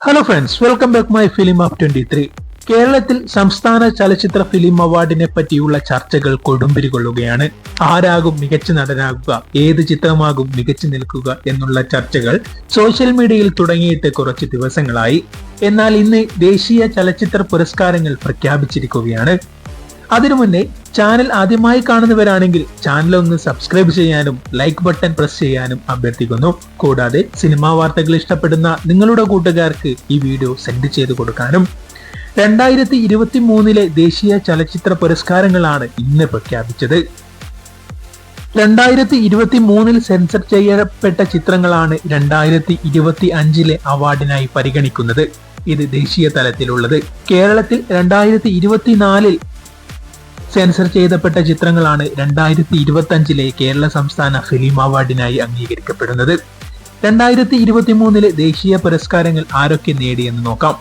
Hello friends welcome back my film of twenty three കേരളത്തിൽ സംസ്ഥാന ചലച്ചിത്ര ഫിലിം അവാർഡിനെ പറ്റിയുള്ള ചർച്ചകൾ കൊടുമ്പിരി കൊള്ളുകയാണ് ആരാകും മികച്ച നടനാകുക ഏത് ചിത്രമാകും മികച്ചു നിൽക്കുക എന്നുള്ള ചർച്ചകൾ സോഷ്യൽ മീഡിയയിൽ തുടങ്ങിയിട്ട് കുറച്ച് ദിവസങ്ങളായി. എന്നാൽ ഇന്ന് ദേശീയ ചലച്ചിത്ര പുരസ്കാരങ്ങൾ പ്രഖ്യാപിച്ചിരിക്കുകയാണ്. അതിനു മുന്നേ ചാനൽ ആദ്യമായി കാണുന്നവരാണെങ്കിൽ ചാനൽ ഒന്ന് സബ്സ്ക്രൈബ് ചെയ്യാനും ലൈക്ക് ബട്ടൺ പ്രസ് ചെയ്യാനും അഭ്യർത്ഥിക്കുന്നു. കൂടാതെ സിനിമാ വാർത്തകൾ ഇഷ്ടപ്പെടുന്ന നിങ്ങളുടെ കൂട്ടുകാർക്ക് ഈ വീഡിയോ സെൻഡ് ചെയ്ത് കൊടുക്കാനും. രണ്ടായിരത്തി ഇരുപത്തി മൂന്നിലെ ദേശീയ ചലച്ചിത്ര പുരസ്കാരങ്ങളാണ് ഇന്ന് പ്രഖ്യാപിച്ചത്. രണ്ടായിരത്തി ഇരുപത്തി മൂന്നിൽ സെൻസർ ചെയ്യപ്പെട്ട ചിത്രങ്ങളാണ് രണ്ടായിരത്തി ഇരുപത്തി അഞ്ചിലെ അവാർഡിനായി പരിഗണിക്കുന്നത്. ഇത് ദേശീയ തലത്തിലുള്ളത്. കേരളത്തിൽ രണ്ടായിരത്തി ഇരുപത്തിനാലിൽ സെൻസർ ചെയ്തപ്പെട്ട ചിത്രങ്ങളാണ് രണ്ടായിരത്തി ഇരുപത്തി അഞ്ചിലെ കേരള സംസ്ഥാന ഫിലിം അവാർഡിനായി അംഗീകരിക്കപ്പെടുന്നത്. രണ്ടായിരത്തി ഇരുപത്തി മൂന്നിലെ ദേശീയ പുരസ്കാരങ്ങൾ ആരൊക്കെ നേടിയെന്ന് നോക്കാം.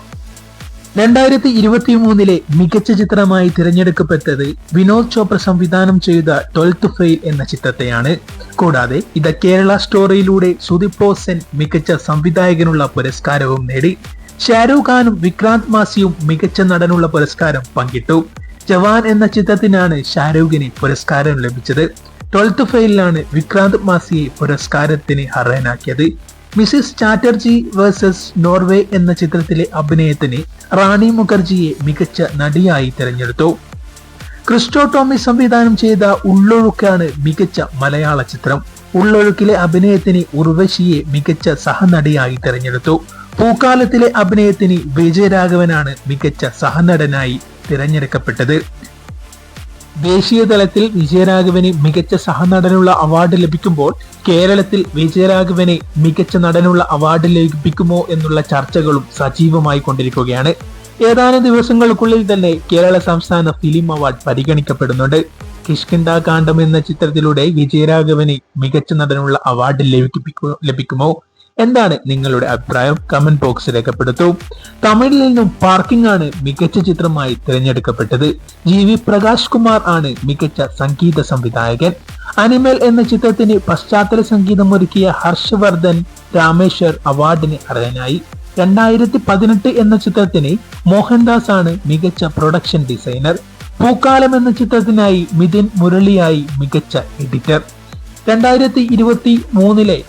രണ്ടായിരത്തി ഇരുപത്തി മൂന്നിലെ മികച്ച ചിത്രമായി തിരഞ്ഞെടുക്കപ്പെട്ടത് വിനോദ് ചോപ്ര സംവിധാനം ചെയ്ത ട്വൽത്ത് ഫെയിൽ എന്ന ചിത്രത്തെയാണ്. കൂടാതെ ഇത് കേരള സ്റ്റോറിയിലൂടെ സുദീപ് സെൻ മികച്ച സംവിധായകനുള്ള പുരസ്കാരവും നേടി. ഷാരൂഖ് ഖാനും വിക്രാന്ത് മാസിയും മികച്ച നടനുള്ള പുരസ്കാരം പങ്കിട്ടു. ജവാൻ എന്ന ചിത്രത്തിനാണ് ഷാരൂഖിന് പുരസ്കാരം ലഭിച്ചത്. ട്വൽത്ത് ഫെയിലാണ് വിക്രാന്ത് മാസിയെ പുരസ്കാരത്തിന് അർഹനാക്കിയത്. മിസിസ് ചാറ്റർജി വേഴ്സസ് നോർവേ എന്ന ചിത്രത്തിലെ അഭിനയത്തിന് റാണി മുഖർജിയെ മികച്ച നടിയായി തിരഞ്ഞെടുത്തു. ക്രിസ്റ്റോ ടോമി സംവിധാനം ചെയ്ത ഉള്ളൊഴുക്കാണ് മികച്ച മലയാള ചിത്രം. ഉള്ളൊഴുക്കിലെ അഭിനയത്തിന് ഉർവശിയെ മികച്ച സഹനടിയായി തിരഞ്ഞെടുത്തു. പൂക്കാലത്തിലെ അഭിനയത്തിന് വിജയരാഘവനാണ് മികച്ച സഹനടനായി തിരഞ്ഞെടുക്കപ്പെട്ടത്. ദേശീയ തലത്തിൽ വിജയരാഘവന് മികച്ച സഹനടനുള്ള അവാർഡ് ലഭിക്കുമ്പോൾ കേരളത്തിൽ വിജയരാഘവന് മികച്ച നടനുള്ള അവാർഡ് ലഭിക്കുമോ എന്നുള്ള ചർച്ചകളും സജീവമായി കൊണ്ടിരിക്കുകയാണ്. ഏതാനും ദിവസങ്ങൾക്കുള്ളിൽ തന്നെ കേരള സംസ്ഥാന ഫിലിം അവാർഡ് പരിഗണിക്കപ്പെടുന്നുണ്ട്. കിഷ്കിന്ദ കാണ്ഡം എന്ന ചിത്രത്തിലൂടെ വിജയരാഘവന് മികച്ച നടനുള്ള അവാർഡ് ലഭിക്കുമോ? എന്താണ് നിങ്ങളുടെ അഭിപ്രായം? കമന്റ് ബോക്സിൽ രേഖപ്പെടുത്തൂ. തമിഴിൽ നിന്നും പാർക്കിംഗ് ആണ് മികച്ച ചിത്രമായി തിരഞ്ഞെടുക്കപ്പെട്ടത്. ജി വി പ്രകാശ് കുമാർ ആണ് മികച്ച സംഗീത സംവിധായകൻ. അനിമൽ എന്ന ചിത്രത്തിന് പശ്ചാത്തല സംഗീതം ഒരുക്കിയ ഹർഷവർദ്ധൻ രാമേശ്വർ അവാർഡിന് അർഹനായി. രണ്ടായിരത്തി പതിനെട്ട് എന്ന ചിത്രത്തിന് മോഹൻദാസ് ആണ് മികച്ച പ്രൊഡക്ഷൻ ഡിസൈനർ പൂക്കാലം എന്ന ചിത്രത്തിനായി മിഥുൻ മുരളിയായി മികച്ച എഡിറ്റർ രണ്ടായിരത്തി ഇരുപത്തി മൂന്നിലെ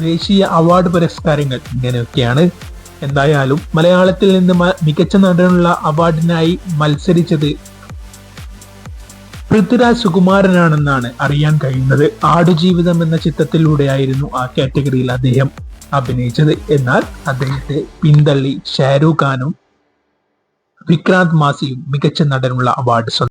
ദേശീയ അവാർഡ് പുരസ്കാരങ്ങൾ ഇങ്ങനെയൊക്കെയാണ്. എന്തായാലും മലയാളത്തിൽ നിന്ന് മികച്ച നടനുള്ള അവാർഡിനായി മത്സരിച്ചത് പൃഥ്വിരാജ് സുകുമാരനാണെന്നാണ് അറിയാൻ കഴിയുന്നത്. ആടുജീവിതം എന്ന ചിത്രത്തിലൂടെയായിരുന്നു ആ കാറ്റഗറിയിൽ അദ്ദേഹം അഭിനയിച്ചത്. എന്നാൽ അദ്ദേഹത്തെ പിന്തള്ളി ഷാരൂഖ് ഖാനും വിക്രാന്ത് മാസിയും മികച്ച നടനുള്ള അവാർഡ്